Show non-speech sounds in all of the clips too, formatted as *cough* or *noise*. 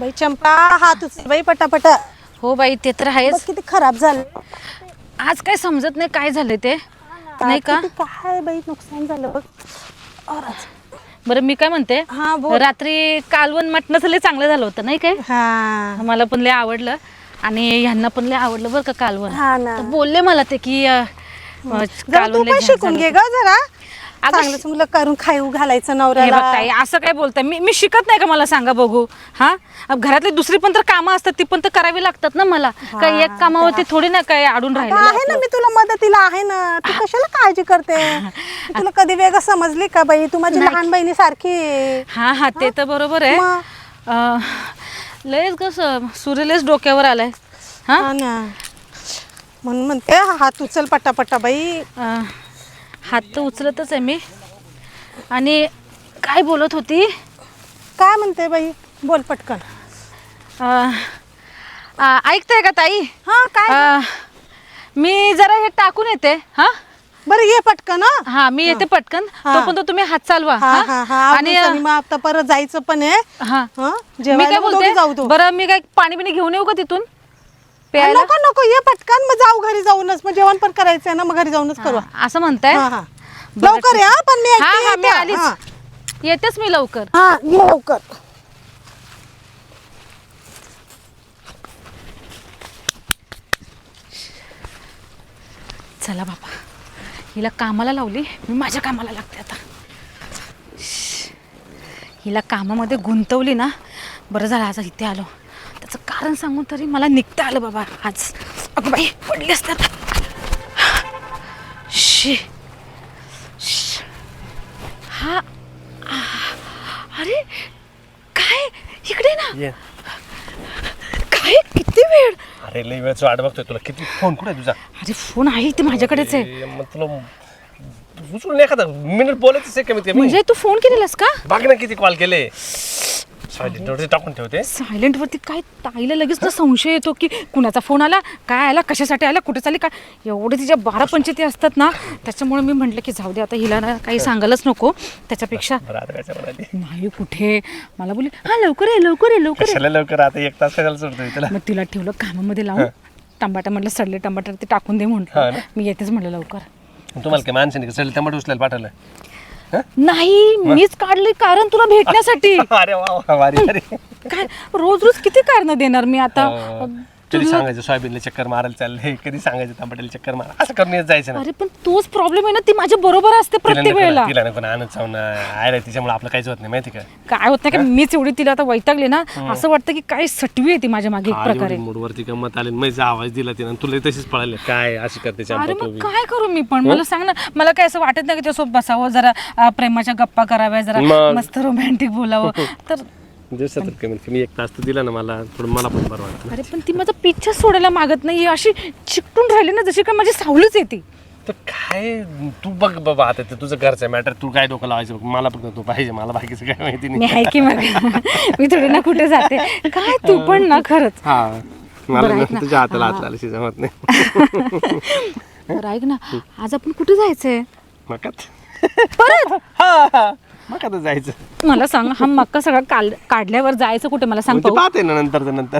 बाई चंपा हात उचल बाई पटापट. हो बाई ते तर बघ आहेच किती खराब झालं. आज काय समजत नाही काय झालं ते. नाही का? किती काय बाई नुकसान झालं बघ. औरच. बरं मी काय म्हणते? हा बोल. रात्री कालवण मटणाचं लय चांगलं झालं होतं नाही काय? हा. मला पण लय आवडलं. आणि ह्यांना पण लय आवडलं बरं का कालवण. हा ना. तर बोलले मला ते की अं, अं, जरा कालवण तू लय पण छान शिकून झालं घे. ग जरा. चांगलं चांगलं करून खाऊ घालायचं हे नवऱ्याला. असं काय बोलताय? मी मी शिकत नाही का मला? सांगा बघू. हा? अब घरातली दुसरी पण तर कामं असतात ती पण तर करावी लागतात ना मला. काही एक कामावरती थोडी ना काय अडून आता राहिले आहे ना मी तुला मदतीला आहे ना. तू कशाला काळजी करते? मी *laughs* तुला कधी वेगळं समजली का बाई? तू माझी लहान बहिणी सारखी. हा हा ते तर बरोबर आहे. मग? अं, लयच कसं सूर्यलेच डोक्यावर आलाय. हा ना. म्हणून म्हणते हात उचल पटापटा बाई. अं, हात तर उचलतच आहे मी. आणि काय बोलत होती? काय म्हणते बाई? बोल पटकन. ऐकताय का ताई? हा काय? अं, मी जरा हे टाकून येते हा? बरं ये पटकन हं. हा मी येते पटकन. हा. तोपर्यंत तुम्ही हात चालवा हा हा? हा आणि मग आता परत जायचं पण आहे. हा. हं? मी जेवायला काय मग बोलते? दोघी जाऊ तू. बरं मी काय पाणी बिणी घेऊन येऊ का तिथून? प्यायला? नको नको ये पटकन. मग जाऊ घरी जाऊनच. मग जेवण पण करायचंय ना मग घरी जाऊनच करू. हा, असं म्हणताय? हा हा. बरं, लवकर या पण मी हा एकटी हा मी येते. आलीच. हा. येतेच मी लवकर. हा ये लवकर. चला बाबा. हिला कामाला लावली. मी माझ्या कामाला लागते आता. हिला कामामध्ये गुंतवली ना बरं झालं आज इथे आलो. त्याचं कारण सांगून तरी मला निघता आलं बाबा. आज अगं बाई पडली असतात. शी. श. हा. अरे काय? इकडे ना. ये. काय? किती वेळ? अरे लई वेळच वाट बघतोय तुला. किती? फोन कुठे आहे तुझा? अरे फोन आहे ते माझ्याकडेच आहे. ए, मग तुला उचलून एखादा. मिनिट बोलायचं कमीत कमी म्हणजे तू फोन केलेलास का? बघ ना किती कॉल केले. सायलेंट टाकून ठेवते. सायलेंट वरती काय ताईला लगेच ना संशय येतो की कुणाचा फोन आला काय आला कशासाठी आला कुठे चालली काय? एवढे तिच्या बारा पंचायती असतात ना त्याच्यामुळे मी म्हटलं की जाऊ दे आता हिला ना काही सांगायलाच नको. त्याच्यापेक्षा बरं आता काय म्हणाली नाही कुठे? मला बोलली हा लवकर आहे लवकर आहे लवकर कशाला लवकर? आता एक तास कशाला सोडतोय तुला? मग तिला ठेवलं कामामध्ये लावून. टमाटा म्हटलं सडले टमाटर ते टाकून दे हा म्हटलं. मी येतेच म्हटलं लवकर. तुम्हाला काय माणसाने कसं टमाटो उचलायला पाठवलं? नाही मीच काढले कारण तुला भेटण्यासाठी. *laughs* अरे वा वा वारी वारी काय रोज रोज किती कारण देणार मी आता? हो. कधी सांगायचं सोयाबीनला चक्कर मारायला चाललंय कधी सांगायचं टमाट्याला चक्कर मारा. असं करून येत जायचं ना. अरे पण तोच प्रॉब्लेम आहे ना ती माझ्या बरोबर असते तिला प्रत्येक वेळेला. तिला नको ना आणत जाऊन आहे तिच्यामुळे आपलं काहीच होत नाही माहिती का? काय होत नाही का मीच एवढी तिला आता वैतागले ना असं वाटतं की काय सटवी आहे ती माझ्या मागे एक प्रकारे. मूडवरती गमत आली मैचा आवाज दिला तिला तुला तशीच पळाले. काय अशी करते चंपा अरे तू मग बी. काय करू मी पण? मला सांग ना मला काय असं वाटत नाही की त्यासोबत बसावं जरा अं, प्रेमाच्या गप्पा कराव्या जरा मग? मस्त रोमॅन्टिक बोलावं. *laughs* तर दिवसात कमीत कमी एक तास तर दिला ना मला थोडं मला पण बरं वाटतं अरे पण ती माझा पिच्छा सोडायला मागत नाही अशी चिकटून राहिली ना जशी काय माझी सावलीच येते तर काय तू बघ बाबा आता ते तुझं घरचं मॅटर तू काय डोकं लावायचं बघ मला फक्त तू पाहिजे मला बाकीचं काय माहिती मी नाही आहे की मग? मी थोडी ना कुठे जाते? काय तू पण ना खरंच. हा. मला बरं, ऐक ना. तुझ्या हाताला हात लावल्याशी जमत नाही. बरं ऐक ना. आज आपण कुठे जायचंय? मकात. परत? हा. मकात जायचं. मला सांग हा मक्का सगळा काढ- काढल्यावर जायचं कुठे? मला सांग मग ते पाहू. पाहते ना नंतर नंतर.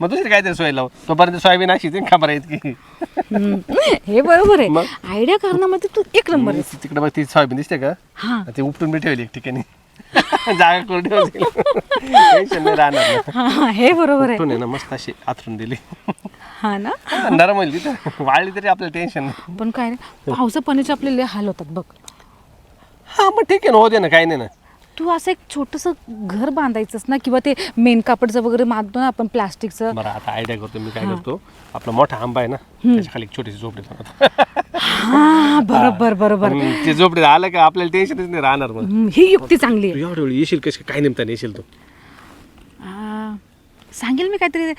मग दुसरी काहीतरी सोय लाव. तोपर्यंत सोयाबीन अशी ती खबर आहेत की हम्म. हे बरोबर आहे. मग? आयडिया करण्यामध्ये तू एक नंबर आहे तिकडे बघ ती सोयाबीन दिसते का? हा. ते उपटून बी ठेवली एक ठिकाणी. जागा करून ठेवली. टेन्शन नाही राहणार ना. हा, हा हे बरोबर आहे. उपटून आहे ना मस्त अशी आथरून दिली. हा ना? नरम होईल तिथं. वाळली तरी आपल्याला टेन्शन नाही. पण काय नाही पावसा पाण्याचे आपले लय हाल होतात बघ. हा मग ठीक आहे ना होते ना काही नाही ना. तू असं एक छोटस घर बांधायचंस ना किंवा ते मेन कापडचं वगैरे बांधतो ना आपण प्लास्टिकचं? बरं आता आयडिया करतो मी काय करतो आपला मोठा आंबा आहे ना त्याच्याखाली एक छोटीशी झोपडी बनवतो हा बरोबर बरोबर ते झोपडीत आलं का आपल्याला टेन्शनच नाही राहणार मग. हम्म, ही युक्ती चांगली आहे. तू एवढ्या वेळी येशील कशी? काय नेमता येशील तू. सांगेल मी काहीतरी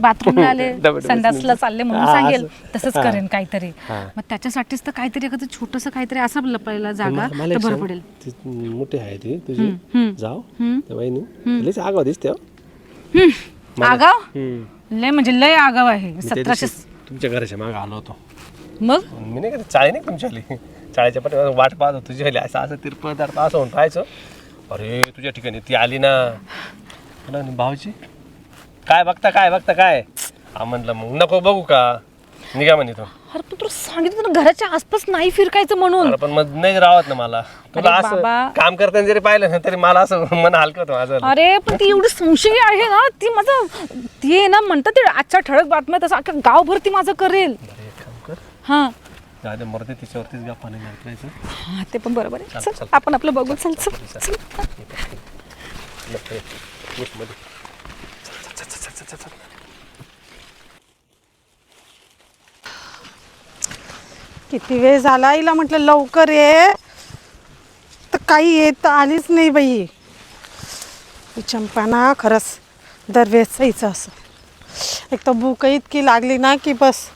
बाथरूमला *laughs* आले संडासला चालले म्हणून सांगेल. तसंच. करेन काहीतरी. मग त्याच्यासाठीच तर काहीतरी एखादं छोटस काहीतरी असं लपायला जागा तर बरं पडेल. मोठी आहे ती तुझी? लईच आगाव दिसते हो. आगाव. लय म्हणजे लय आगाव आहे. सतराशे तुमच्या घराच्या मागे आलो होतो. मग? मी नाही चाळी नाही तुमच्या चाळीच्या पाठी वाट पाहत होतो तुझी आली असं असं तिरपळ असं म्हणून पाहायचं. अरे तुझ्या ठिकाणी ती आली ना. भाऊजी? काय बघता काय बघता काय? हा म्हटलं मग नको बघू का? निघा म्हणे तो. अरे तू तुला सांगितलं ना घराच्या आसपास नाही फिरकायचं म्हणून. अरे पण मग नाही राहत ना मला. तुला अरे असं बाबा. काम करताना जरी पाहिलं ना तरी मला असं मन हलकं होतं माझं. अरे पण ती एवढी संशयी आहे ना ती माझं ती आहे ना म्हणतात ते आजच्या ठळक बातम्या तसं अख्खं गावभर ती माझं करेल. अरे एक काम कर. हा. जाऊ दे मरते तिच्यावरतीच हा ते पण बरोबर आहे. चल. आपण आपलं बघू. चल चल चल. मध्ये चल, चल. किती वेळ झाला हिला म्हटलं लवकर ये. तर काही येत आलीच नाही बाई. ही चंपाना खरंच दरवेळेस हिचं असं. एक तर भूक इतकी लागली ना की बस.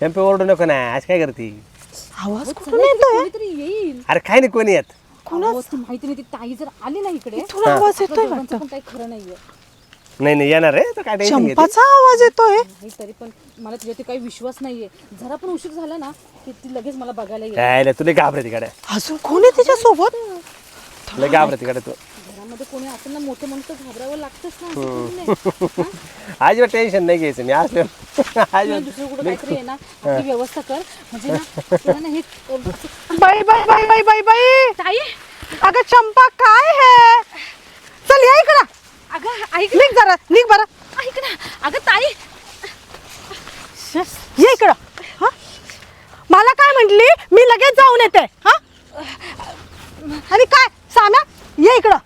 चंपे ओरडू नको ना आज काय करते? आवाज कुठून येतोय? कोणीतरी येईल. अरे काय नाही कोणी येत? अहो, ती माहिती नाही ती ताई जर आली ना इकडे इथून आवाज आपल्या येतोय दोघांचं वाटतं. पण काही खरं नाहीये. नाही नाही येणार रे तर काय टेन्शन घेते चंपाचा आवाज येतोय. नाही तरी पण मला तुझ्यावरती काही विश्वास नाहीये. जरा पण उशीर झाला ना की ती लगेच मला बघायला येईल. काय तुला घाबरे तिकडे. अजून कोण आहे तिच्या सोबत तुला घाबरे तिकडे तू. घरामध्ये कोणी असेल ना मोठं म्हणून तर घाबरावं लागतंच ना असं नाही. आजीवर *laughs* टेन्शन नाही घ्यायचं मी आज *laughs* दुसरं कुठं काहीतरी आहे ना आपली व्यवस्था कर. म्हणजे ना तुला ना हे असं- बाई बाई बाई बाई बाई बाई. ताई. अगं चंपा काय है? चल या इकडं. अगं ऐक निघ जरा निघ बरं. ऐक ना. अगं ताई. ये इकडं. हा? मला काय म्हटली? मी लगेच जाऊन येते. हा? आणि काय? साम्या ये इकडं.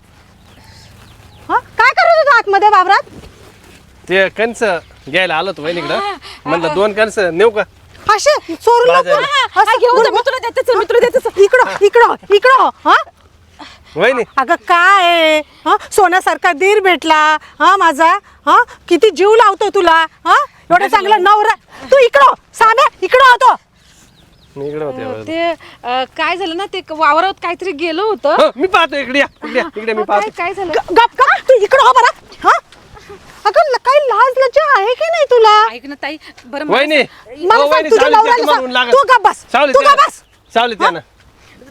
हा? काय करत होता आतमध्ये वावरात? ते कणस घ्यायला आलो तू बहिणीकडं म्हणलं दोन कणस नेऊ का? असे चोरू नको. बाजार. हा, असं घेऊन जा, गुडगुड- मी तुला देते चल, मी तुला देते चल. इकडं इकडं इकडं हा? वहिनी. अगं काय? हा? सोन्यासारखा दीर भेटला. हा माझा. हा? किती जीव लावतो तुला. हा? एवढा चांगला नवरा. तू इकडं साम्या इकडं होतो मी इकडे होते ते अं, काय झालं ना ते वावरात काहीतरी गेलो होतं. हो, मी पाहतो इकडे या, इकडे या, इकडे मी काय पाहतो. काय झालं? ग- गप गप तू इकडं हो बरं हा? अगं ल- काही लाज लज्जा आहे की नाही तुला? ऐक ना ताई बरं मला वहिनी मला सांग, वहिनी, तुझ्या सावलीत या नवऱ्याला तुम्हाला सांग. ऊन लागत. तू गप्प बस. सावलीत तू या ना. बस. सावलीत या ना.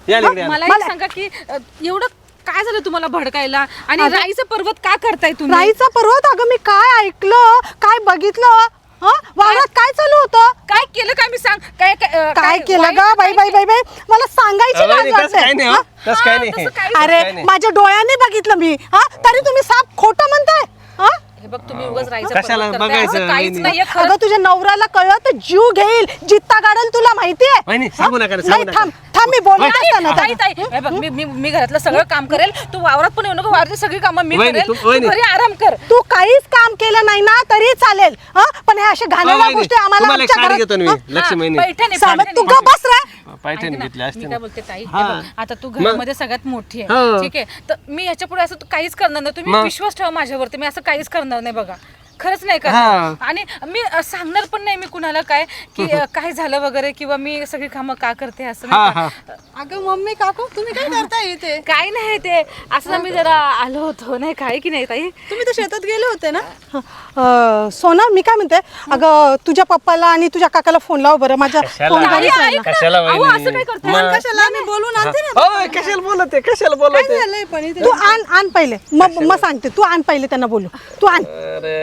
या ना इकडे या. ना. मला एक मला- सांगा की अं, एवढं काय झालं तुम्हाला भडकायला? आणि राईचं पर्वत का करताय तुम्ही? राईचा पर्वत अगं मी काय ऐकलं काय बघितलं? हा? वावरात काय चालू होतं? काय केलं काय मी सांग? काय काय अं, काय केलं ग? बाई बाई बाई बाई? मला सांगायची अहो, लाज वहिनी, तसं काय नाही हो. वाटते तसं काय नाही. तसं काही अरे नाही. माझ्या डोळ्याने बघितलं मी. हा? तरी तुम्ही साप खोटं म्हणताय. हा? हे बघ तुम्ही उगाच राईचं कशाला पर्वत करताय. बघायचं, असं काहीच वहिनी? नाहीये खरं. अगं तुझ्या नवऱ्याला कळलं तर जीव घेईल. जित्ता काढेल तुला माहितीये. वहिनी, सांगू नका रे, नाही सांगू नका. थांब. थांब मी बोलत ताई, असताना ताई, ताई. हे बघ मी मी मी घरातलं सगळं काम करेल तू वावरात पण येऊ नको वावरातली सगळी कामं मी वहिनी, करेल तू- तू वहिनी. घरी आराम कर तू काहीच काम केलं नाही ना तरी चालेल हा पण हे अशा घाणेरड्या गोष्टी आम्हाला तुम्हाला एक आमच्या साडी घरात- ना हा? लक्ष्मी पैठणी तू पैठणी. ग बस रे पैठणी ऐक ना, घेतली असते ना. काय बोलते ताई हे हा. बघ, आता तू मग? घरामध्ये सगळ्यात मोठी हो. आहे ठीक आहे तर मी ह्याच्या पुढे असं तू काहीच करणार नाही तुम्ही मग? विश्वास ठेवा माझ्यावरती मी असं काहीच करणार नाही बघा खरंच नाही हा. करणार आणि मी अ, सांगणार पण नाही मी कुणाला काय की अ, *laughs* काय झालं वगैरे किंवा मी सगळी कामं का करते असं हा नाही हा. का. अगं मम्मी काकू तुम्ही काय करताय इथे? काय नाही ते असं ना मी जरा आलो होतो नाही काय की नाही ताई? तुम्ही तर शेतात गेले होते ना? सोना मी काय म्हणते? अगं तुझ्या पप्पाला आणि तुझ्या काकाला फोन लाव बरं. माझ्या कशाला? फोन घरीच. ना. कशाला अहो? असं काय करताय? मग? कशाला आम्ही बोलून आणते ना? हो, कशाला बोलते कशाला बोलते तू आण आण पहिले. मग मग सांगते. तू आण पहिले त्यांना बोलू. तू आण. अरे.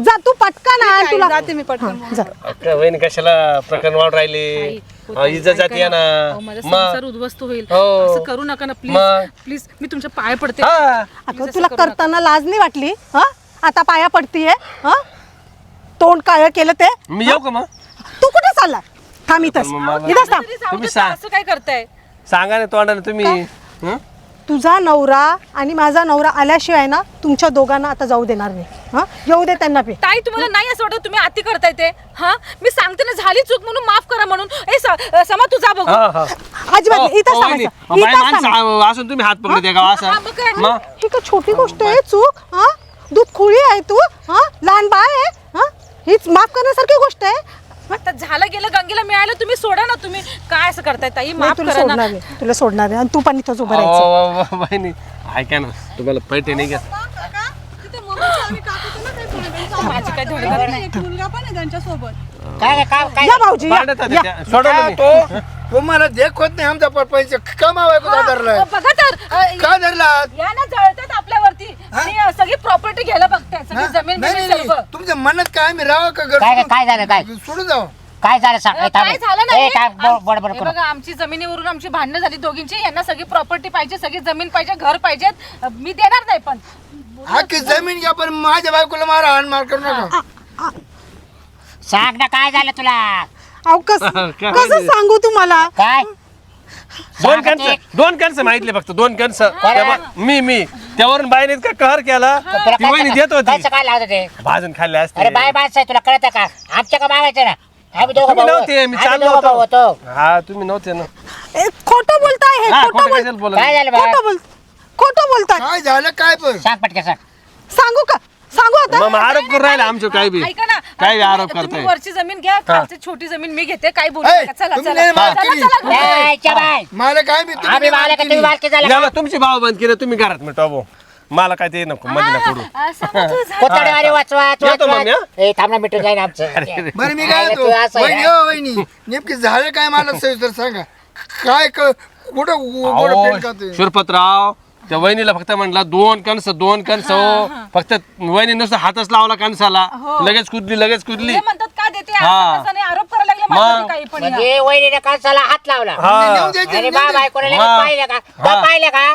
जा तू पटकन आण तुला जाते मी पटकन. जा. अक्का वहिनी कशाला प्रकरण वाढ राहिले? हो अहो, इज्जत जाते ना. ना? अहो, माझा संसार मग उद्ध्वस्त होईल. हो. असं करू नका ना प्लीज मग? प्लीज मी तुमच्या पाय पडते. हा. अगं तुला करताना लाज नाही वाटली? हा? आता पाया पडतीये? हा? तोंड काळ केलं ते? मी येऊ का मग? तू कुठे चालला थांब इथंच. मग मला- इथंच थांब. तुम्ही देता, सांग. असं काय करताय? सांगा ना तोंडाने तुम्ही. हं? तुझा नवरा आणि माझा नवरा आल्याशिवाय ना तुमच्या दोघांना आता जाऊ देणार नाही. हा? येऊ दे त्यांना पे ताई तुम्हाला नाही असं वाटत तुम्ही अति करताय ते? हा? मी सांगते ना झाली चूक म्हणून माफ करा म्हणून. ए स- समा तू जा बघू. हा हा. अजिबात नाही, हो, थांबायचं. आ- असून तुम्ही हात पकडते का हा, मग काय? मग? ही छोटी गोष्ट आहे चूक? हा? दूध खुळी आहे तू? हा? लहान बाळ आहे? हा? हीच माफ करण्यासारखी गोष्ट आहे? आता झालं गेलं गंगेला मिळालं तुम्ही सोडा ना तुम्ही. काय असं करताय ताई? माफ तुला करा ना. सोडणार नाही तुला सोडणार नाही आणि तू पण इथंच उभं राहायचं. अहो, ऐका ना. तुम्हाला पैठे नाही घेत माझी काय धडकत नाही. मुलगा पण आहे त्यांच्यासोबत काय काय काय? या भाऊजी या, भांडत होते या. त्या. सोडवलं काय मी. तो? तुम्हाला देखवत नाही आमचा परपंच कमावाय कुठं धरलाय बघा तर. अ, का धरला? या ना जळतात आपल्यावरती. आणि अ, सगळी प्रॉपर्टी घ्यायला बघताय सगळी हा? जमीन नाही बिमीन नाही मनात काय आम्ही का घर काय? काय झालं काय? सोडून जाऊ काय झालं सांग अ, ए, थांब. काय झालं ए, नाही? थांब, बड- बडबड हे करू. बघा आमची जमिनीवरून आमची भांडणं झाली दोघींची. यांना सगळी प्रॉपर्टी पाहिजे सगळी जमीन पाहिजे घर पाहिजेत अ, मी देणार नाही पण. अख्खी जमीन घ्या पण माझ्या बायकोला मारा हाण मार करू नका. सांग ना काय झालं तुला? अहो कस *laughs* काय कसं. सांगू तुम्हाला? काय? दोन सांगा कणस ते. दोन कणस माहितले फक्त दोन कणस. तेव्हा मी मी त्यावरून बाईने इतका कहर केला तुला ती वहिनी देत काय होती काय ते? भाजून खाल्ले असते. अरे बाय बाय तुला कळत का? आमच्या का मागायचं ना? आम्ही दोघं तुम्ही भाऊ नव्हते मी आम्ही चाललो दोघं भाऊ होतो. होतो. हा तुम्ही नव्हते ना. ए, खोटं बोलताय हे हा, खोटं खोटं बोल कशाला बोलत काय झालं खोटं बोल खोटं बोलताय. काय झालं काय पण? सांग पटके सांग. सांगू का? सांगू आता. मग आरोप करून राहिले आमच्या काय बी. ऐका ना. काय तुम्ही- आरोप तुम्ही करताय. वरची जमीन घ्या खालची छोटी जमीन मी घेते काय बोलू ऐ, नका. चला तुम्ही चला. नाही मार चला, केली. चला, चला. ए, च्या बाय मला काय मी तुम्ही आम्ही नाही मालक केली. तुम्ही मालकी झाला. या बा, तुमची भाव बंद केले तुम्ही घरात मी टॉबो मला काय ते नको मध्ये ना पडू आ, समजून जा. कोतडेवाले वाचवा येतो मग मी, हा? ए थांब ना मिटून जाईल आमचं. बरं मी काय अरे, होतो तू असं आहे. वहिनी ना? हो वहिनी. नेमकी झालं काय मला सविस्तर सांगा. काय क- कुठं गोड पेट खाते शिरपतराव त्या वहिनीला फक्त म्हणला दोन कणस दोन कणस हो फक्त वहिनी नुसतं हातच लावला कणसाला लगेच कुदली लगेच कुदली हे म्हणतात का देते हा. असं तसं नाही, आरोप करायला लागले मग. माझ्यावरती काही पण या. म्हणजे वहिनीने कालसाला हात लावला हा नेऊन द्यायचे, अरे नेऊन बा द्यायचे. बायकोने लगेच हा. पाहिलं का हा. तो पाहिलं का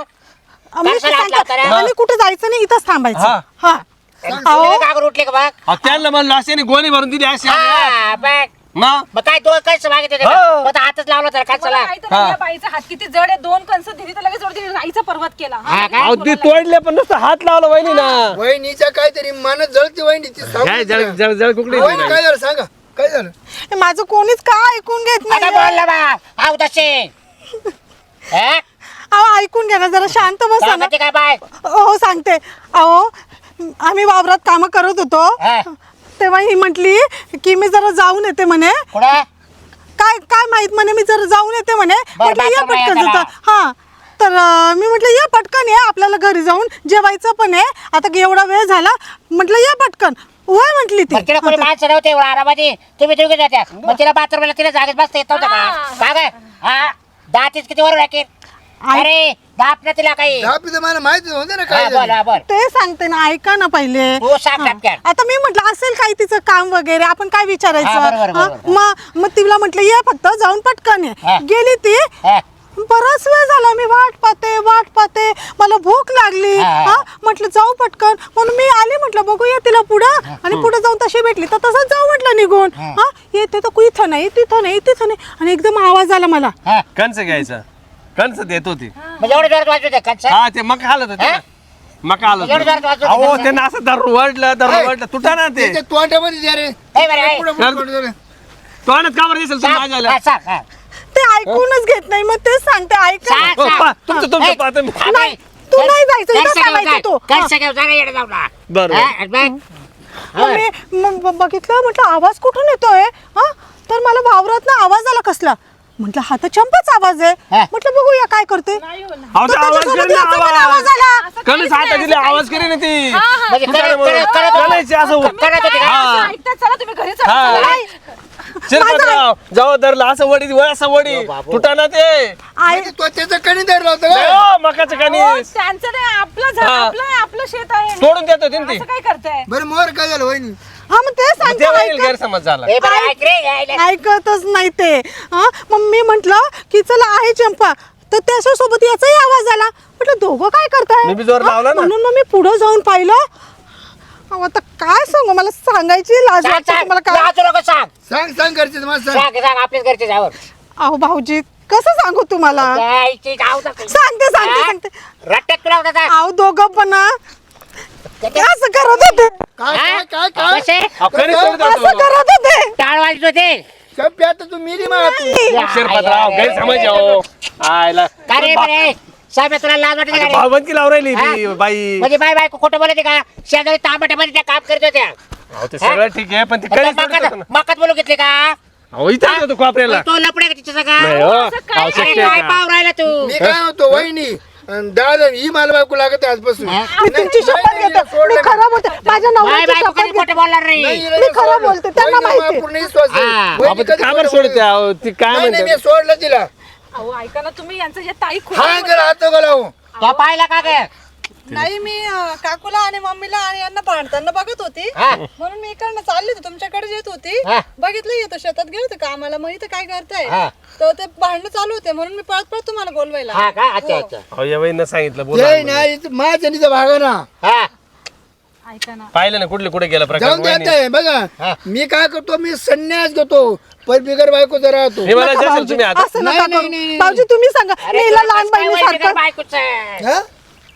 आम्ही रे? कुठं जायचं नाही इथंच थांबायचं हा. हा कागद उठले का बघ अहो, त्यांना म्हणलं असे गोणी भरून दिली हा, बघ. मग मग काय दोन कैसे मागितले हो. मग हातच लावला तर मला कालसाला माहीत नाही या बाईचा हात किती जड आहे. दोन कंस दिली तर लगेच वरती राईचा पर्वत केला. हा, हा, काय? अहो ती तोडले पण नुसतं हात लावला वहिनी ना वहिनीच्या काहीतरी मन जळती वहिनी ती सांगू काय तिला. जळ जळ जळ कुकडे? वहिनी काय झालं सांगा? काय झालं? हे माझं कोणीच का ऐकून घेत आता नाही बोलला बा आव तसे. *laughs* हे? अहो ऐकून घ्या ना जरा शांत बसा ना. सांगते काय बाय? हो सांगते. अहो आम्ही वावरात कामं करत होतो. हा. तेव्हा ही म्हटली की मी जरा जाऊन येते म्हणे. कुठं? काय काय माहीत म्हणे मी जरा जाऊन येते म्हणे. म्हटलं ये पटकन यायला. जातं. हा. तर अं, मी म्हटलं ये पटकन ये आपल्याला घरी जाऊन जेवायचं पण आहे. आता एवढा वेळ झाला. म्हटलं ये पटकन. वय म्हटली ती. मग तिला कोणी माणसं नव्हते तुम्ही जात्या. मग? तिला बाथरूमला तिला जागेत बसता येत नव्हतं का? काय काय हा. दातीच किती वर राखेल अरे दाप ना तिला काही. मला माहिती होते ना काय बोल झालं हा बोल. ते सांगते ना ऐका ना पहिले. सांग हा. आता मी म्हटलं असेल काही तिचं काम वगैरे आपण काय हा, बरोबर, विचारायचं हा? बरोबर. मग मग तिला म्हटलं ये फक्त जाऊन पटकन ये. गेली ती. हा. बराच वेळ झाला मी वाट पाहते वाट पाहते. मला भूक लागली. हा. हा. म्हटलं जाऊ पटकन. म्हणून मी आले म्हटलं बघूया तिला पुढं. आणि पुढे जाऊन तशी भेटली. तर तसंच जाऊ म्हटलं निघून. हा. येते तर इथं नाही तिथं नाही तिथं नाही. आणि एकदम आवाज आला मला. कंच घ्यायचा. कंच देत होती म्हणजे एवढं जोरात वाजवते कंच हा ते मका हालत होते हा? ना. मका हालत एवढं जोरात वाजवते अहो कंच? त्यांना असं दर वडलं दर वडलं तुटा ना ते त्याच्या तोंडामध्ये द्या रे ए बरं, ए. पुढं- पुढं- पुढं- पुढं. तोंडात का बरं दिसेल तुम्ही सांग, माझ्या हा, सांग, हा. ते ऐकूनच घेत नाही मग तेच सांगते ऐका. सांग, हो, सांग. पा- तुमचं तुमचं ए, पाहतो मी. थांब, नाही. तू नाही जायचं, इथं कंच घेऊन थांबायचं जाय. तू. कंच घेऊन जा रे, येडं जाऊ ना. बरोबर. हा, बघ. मग मी मग ब- बघितलं म्हटलं आवाज कुठून येतोय हा तर मला वावरात ना आवाज आला कसला म्हटलं हा तर चंपाच आवाज आहे हा. म्हटलं बघूया काय करते नाही होणार. अहो, ते तर आवाज त्याच्यासोबत करेल ना, याचा पण आवाज आवाज आला नाही, दिले आवाज ती हा, हा. म्हणजे करत- करत- करत- कणायची असं तुम्ही करत होते काय का? असं ऐकताय? चला तुम्ही घरी चला, हा. चला. शिरपतराव जेव्हा धरलं असं वडी वय असं वडी बाबू. तुटा ना ते आई म्हणजे तो त्याचा कणी धरला होता नाही का हो, मकाचं हो, त्यांचं नाही आपलं हा. आपलं आहे, आपलं शेत आहे तोडून देत होती ना ती असं काय करताय बरं मोर काय झालं वहिनी हा मग ते मग सांगते ते वहिनीला ऐकत- गैरसमज झाला ए, बरं, ऐक रे, यायला. ऐकतच नाही ते हा मग मी म्हंटल की चला आहे चंपा तर त्याच्या सोबत याचाही आवाज आला म्हटलं दोघं काय करताय मी बी जोर हा? लावला ना. म्हणून मग मी पुढे जाऊन पाहिलं अहो, आता काय सांगू मला सांगायची लाज सांग, वाटते सांग. तुम्हाला काय लाजू नको, सांग. सांग सांग घरचे मला सांग सांग, सांग, आपल्याच घरचे जावर. अहो भाऊजी कसं सांगू तुम्हाला जायची जाऊ नका. सांगते सांगते? सांगते रट्ट्यात तुला होता का? अहो दोघं पण ना असं करत होते? काय? काय काय काय? कसे? अहो, कणीस तोडत असं होतो. करत होते? टाळ वाजत होते. चंपी आता तू मिरी मा तू शिरपतराव गैरसमज हो. आयला का रे बरे साहेब तुला लाज वाटते का रे? भावबंदकी लावून राहिली ती हा? बाई. म्हणजे बाय बाय खोटं बोलते का? शेजारी तांबट्यामध्ये त्या काम करत होत्या. अहो ते सगळं ठीक आहे पण ती होतं मकात ना. मकात बोलू घेतले का? अहो इथं होतो कोपऱ्याला. तो लपडे का तिच्या नाही सगळं हो. असं काय काय? पाव राहिला तू? मी काय म्हणतो वहिनी? दादा ही मला बायको लागत आहे आजपासून. हा? मी तुमची शपथ घेते. मी खरं बोलते. माझ्या माय नवऱ्याची बायको शपथ कधी खोटं घेते. बोलणार नाही. नाही, मी खरं बोलते, त्यांना माहिती. पूर्ण विश्वास आहे. हा. वहिनी आपण ते कधी काबर खोटं सोडते बोलत अहो, ती काय नाही नाही, मी म्हणते सोडलं तिला. अहो ऐका ना तुम्ही यांचं जे ताई खूप हा हात तो पाहिला का ग? नाही मी अं, काकूला आणि मम्मीला आणि यांना भांडताना बघत होती. हा. म्हणून मी इकडनं चालली होती तुमच्याकडे येत होती. हा. बघितलं येतो शेतात गेले होते कामाला. मग इथं काय करताय? हा. तर ते भांडणं चालू होते म्हणून मी पळत पळत तुम्हाला बोलवायला. हा का? अच्छा. अच्छा. अहो या वहिनीनं सांगितलं बोला जय नाही माझ्या भागा ना. हा. ऐका ना. पाहिलं ना कुठले कुठे गेला जाऊन वहिनी. जात आहे बघा. मी काय करतो मी संन्यास घेतो. पण बिगर राहतो. हे मला नका जसं भाऊजी, तुम्ही आता असं नाही, नका नाही, करू. नाही. भाऊजी तुम्ही सांगा मी हिला लहान बहिणीसारखं बायकोचं? हा?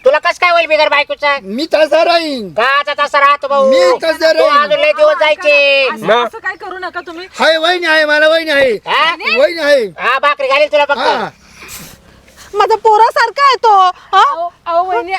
तुला कस काय होईल बिगर बायकोचं? मी तसा राहीन. का तसा राहतो भाऊ? मी कसं तू राहीन? लय दिवस जायचे. असं ना. असं काय करू नका तुम्ही. हाय वहिनी आहे मला वहिनी आहे. हा? वहिनी आहे. हा भाकरी घालील तुला हा. फक्त माझा पोरासारखा आहे तो हा? अहो अहो वहिनी.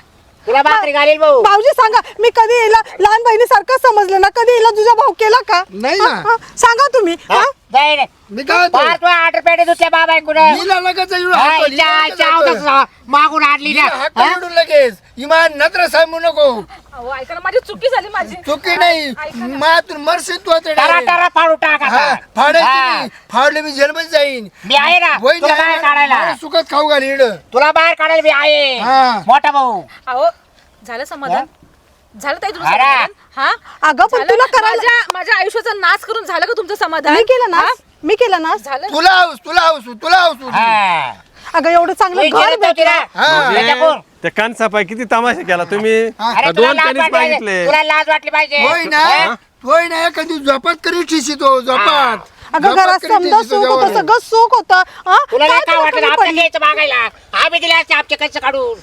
तुला भाकरी घालील भाऊ. भाऊजी सांगा मी कधी हिला लहान बहिणीसारखं समजलं ना? कधी हिला तुझा भाऊ केला का? नाही हा. हा, सांगा तुम्ही हा? हा? जाय रे. मी काय फार म्हणतो तू आठ पेटे दुसऱ्या बाबा कुठं? हिला लगेच येऊन हात. मागून आणली ना. हात हा? लगेच. इमान नत्र सांगू नको. अहो ऐका ना माझी चुकी झाली माझी. चुकी नाही. मातून मरशील तू आता टरा direct. टरा फाडू टाक हा, आता. फाडायची हा. नाही. फाडले मी जेलमध्ये जाईन. मी आहे ना. तुला बाहेर ना, काढायला. मला सुखात खाऊ घाल इड तुला बाहेर काढायला मी आहे. हा. मोठा भाऊ. अहो झालं समाधान. झालं ताई तुमचं अरे. समाधान हा अगं पण झालं? तुला करायला माझ्या माझ्या आयुष्याचा नाश करून झालं का तुमचं समाधान मी केलं ना हा? मी केलं ना झालं तुला तुला तुला हा. अगं एवढं चांगलं तू घर विचारत भेटलं? हा. त्या कानसापाय किती तमाशा केला तुम्ही अरे तुला दोन लाज वाटली पाहिजे. तुला लाज वाटली पाहिजे होय ना हा? होय ना कधी झोपात करी ठिसितो झोपात अगं झोपात घरात करी समजा सुख होतं जेवायला. सगळं सुख होतं हा? तुला काय काय तुला वाटलं कमी आपल्या पडली? घ्यायचं मागायला आम्ही दिले असते आमचे कसं काढून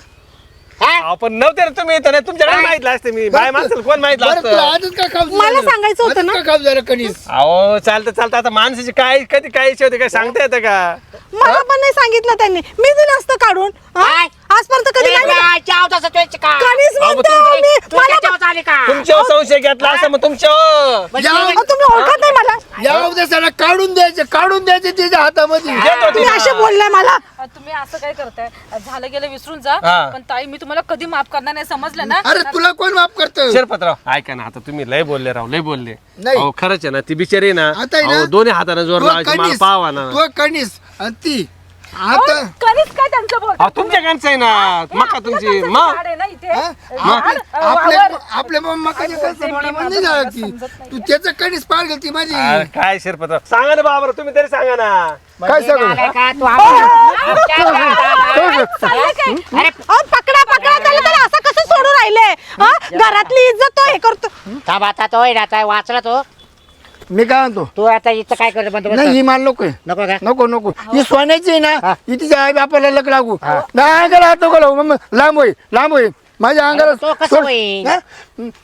हा? आपण नव्हते रे तुम्ही तर नाही तुमच्याकडे काय? माहितलं असते मी बाय माणसाला कोण माहितलं बरं, तुला असतं आजच का खाऊ मला? सांगायचं होतं ना. का खाऊ झालं कणीस अहो चालतं चालतं आता माणसाची काय कधी काय इच्छा होते काय सांगता येतं का मला पण नाही सांगितलं त्यांनी मी दिलं असतं काढून हा? काय? आजपर्यंत कधी नाही दिलं. ए, चाव तसं तुझ्याची का कणीस अहो, म्हणते तुम्ही- मी. तू मला त्याच्यावर आली का तुमच्यावर संशय घेतला असं मग तुमच्यावर म्हणजे या- अहो, तुम्ही ओळखत नाही मला या काढून द्यायचे काढून द्यायचे तिच्या हातामध्ये देतो तुम्ही तिला. असे बोलले मला अ, तुम्ही असं काय करताय अ, झालं गेलं विसरून जा हा. पण ताई मी तुम्हाला कधी माफ करणार नाही समजलं ना अरे तुला कोण माफ करत शिरपतराव ऐका ना आता तुम्ही लय बोलले राव लय बोलले नाही. अहो खरंच आहे ना ती बिचारी आहे ना आता आहे ना? अहो, दोन्ही हाताने जोर लावायची मला पावा ना तू कणीस आणि ती आता कधीच काय त्यांचं बोल अहो तुमच्या कांचं आहे ना. मका तुमची मग झाड आहे ना इथे. हा? झाड, अ, आपले वावर. आपल्या मम्माकडे कसं ते मी म्हणा माझं नाही झालं ती समजत नाही. तू त्याचं कणीस पार गेली माझी. अरे, काय शिरपतराव सांगा ना बाबर तुम्ही तरी सांगा ना. काय सांगू? घरात- अरे अहो, पकडा पकडा त्याला त्याला असं कसं सोडून राहिले? हा? घरातली इज्जत तो हे करतो. थांब आता तो वाचला तो. मी काय म्हणतो? तू आता इथं काय करतो बंदोबस्त नाही ही मान नको आहे. नको का? नको नको. ही. सोन्याची आहे. ना ही. तिच्या आई बापाला लग. लागू नाही अंगाला हात नको लावू. मग लांब होई लांब होई माझ्या अंगाला अरे तो कसं सोड. होईल? हा?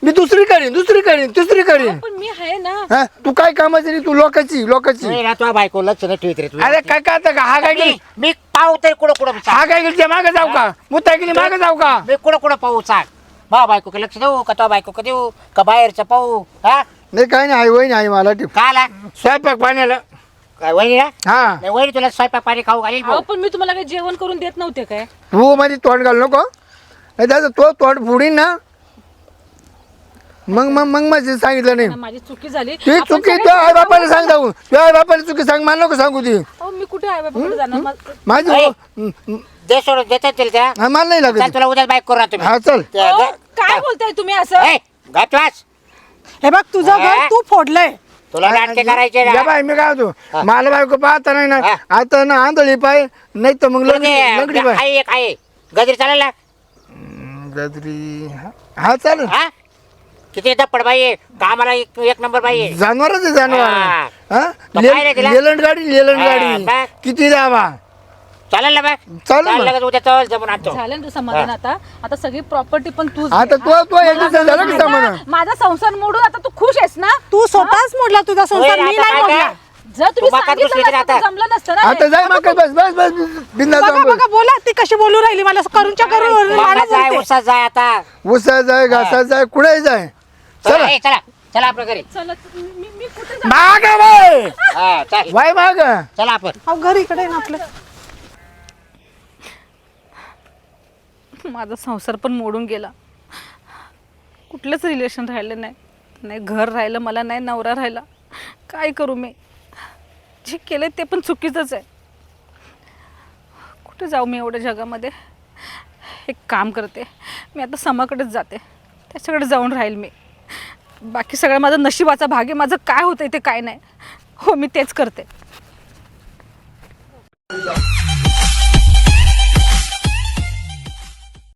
मी दुसरी करीन दुसरी करीन तिसरी करीन. पण मी आहे ना. हा? तू काय कामाची नाही तू लोकांची लोकांची. होय ना, तुझ्या बायको लक्ष नाही ठेवत रे तू अरे काय काय आता का? हा काय गेली मी मी पाहू तरी कुठं कुठं. हा काय गेली मागे जाऊ का? मुत्ता गेली मागे जाऊ का? मी कुठं कुठं पाहू सांग बा बायको लक्ष देऊ का? तो बायको का देऊ का बाहेरचं पाहू? हा? नाही काय नाही आई वहिनी आई मला टिप. का आला? स्वयंपाक पाण्याला काय वहिनी ना? हा. नाही वहिनी तुला स्वयंपाक पाणी खाऊ घालील अहो. पण मी तुम्हाला काही जेवण करून देत नव्हते काय? तू माझी तोंड घाल नको. नाही त्याचं तो तोंड फोडीन ना. मग मग मग माझी सांगितलं नाही. माझी चुकी झाली. ती आपण चुकी सगळे तू आई बापाला. सांग जाऊ तू आई बापाला चुकी सांग मला नको सांगू ती. अहो मी कुठे आहे जाणार? मा- माझी ऐ. हं, हं. दे सोडून देतात तिला त्या. हा, मला नाही चल लागत तुला उद्या बाईक करू तुम्ही हा चल. त्या- काय बोलताय तुम्ही असं? ए. हे बघ तुझं घर? तू फोडलंय. तुला नाटके करायचे ना? या बाई मी काय होतो मला बायको पाहता नाही ना हा. आता ना आंधळी पाय नाही तर मग तुला लंगडी ते- लंगडी पाय. आहे एक आहे. गजरी चालेल. ना गजरी हा. चालेल. हा? किती दप्पड बाई आहे? कामाला एक एक नंबर बाई आहे. जानवरच आहे जानवर हा. हा? तो ले- पाहिलं तिला? लेलंड गाडी लेलंड हा, गाडी. बघ. किती दावा चालेल ना बघ चालेल चालेल ना. लगेच उद्या चल जमून आणतो. झालं ना समाधान आता? आता सगळी प्रॉपर्टी पण तू आता तो तो एक दिवसात झाला की सामान माझा संसार मोडून आता तू खुश आहेस ना? तू स्वतःच मोडला तुझा संसार होय, मी आता नाही काय मोडला. काय? जर तुम्ही तू मकात सांगितलं घुसली तरी नसतं तर आता. जमलं नसतं ना आता. जाय मग बस बस बस बिंदा बघा बघा बोला ती कशी बोलू राहिली? मला करूनच्या करून मला जाय बोलते. जाय आता. उसा जाय घासा जाय कुठे जाय. चला चला. ए, चला चला आपल्या घरी. चला मी मी- मी कुठे जा- माग बाय हा चल. वाय माग. चला आपण. अहो घर इकडे आहे ना आपलं. माझा संसार पण मोडून गेला. कुठलंच रिलेशन राहिलं नाही. नाही घर राहिलं मला नाही नवरा राहिला. काय करू मी? जे केलं ते पण चुकीचंच आहे. कुठे जाऊ मी एवढ्या जगामध्ये? एक काम करते. मी आता समाकडेच जाते. त्याच्याकडे जाऊन राहील मी. बाकी सगळं माझं नशिबाचा भाग आहे. माझं काय होतं ते काय नाही. हो मी तेच करते.